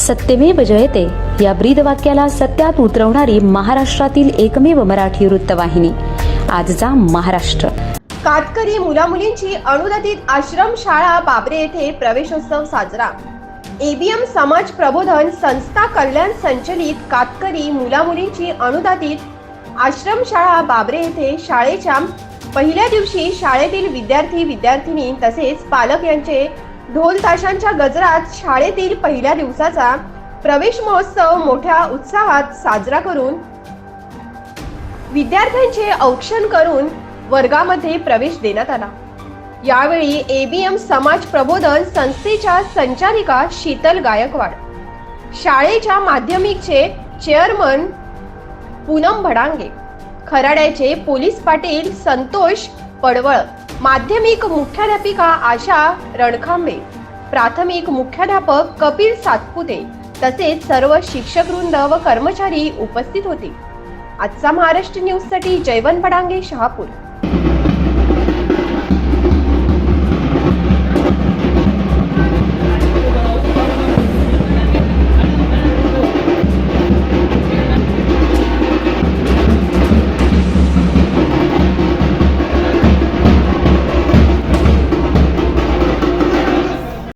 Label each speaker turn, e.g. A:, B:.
A: सत्यमेव जयते. या ब्रीद वाक्याला सत्यात उतरवणारी महाराष्ट्रातील एकमेव मराठी वृत्तवाहिनी. आजचा महाराष्ट्र.
B: कातकरी मुलामुलींची अनुदानित आश्रम शाळा बाबरे येथे प्रवेशोत्सव साजरा. एबीएम समाज प्रबोधन संस्था कल्याण संचलित कातकरी मुलामुलींची अनुदानित आश्रमशाळा बाबरे येथे शाळेच्या पहिल्या दिवशी शाळेतील विद्यार्थी विद्यार्थिनी तसेच पालक यांचे ढोल ताशांच्या गजरात शाळेतील पहिल्या दिवसाचा प्रवेश महोत्सव मोठ्या उत्साहात साजरा करून विद्यार्थ्यांचे औक्षण करून वर्गामध्ये प्रवेश देण्यात आला. यावेळी एबीएम समाज प्रबोधन संस्थेच्या संचालिका शीतल गायकवाड शाळेच्या माध्यमिकचे चेअरमन पूनम भडांगे खराड्याचे पोलीस पाटील संतोष पडवळ माध्यमिक मुख्याध्यापिका आशा रणखांबे प्राथमिक मुख्याध्यापक कपिल सातपुते तसेच सर्व शिक्षक वृंद व कर्मचारी उपस्थित होते. आजचा महाराष्ट्र न्यूजसाठी जयवन पडांगे शहापूर.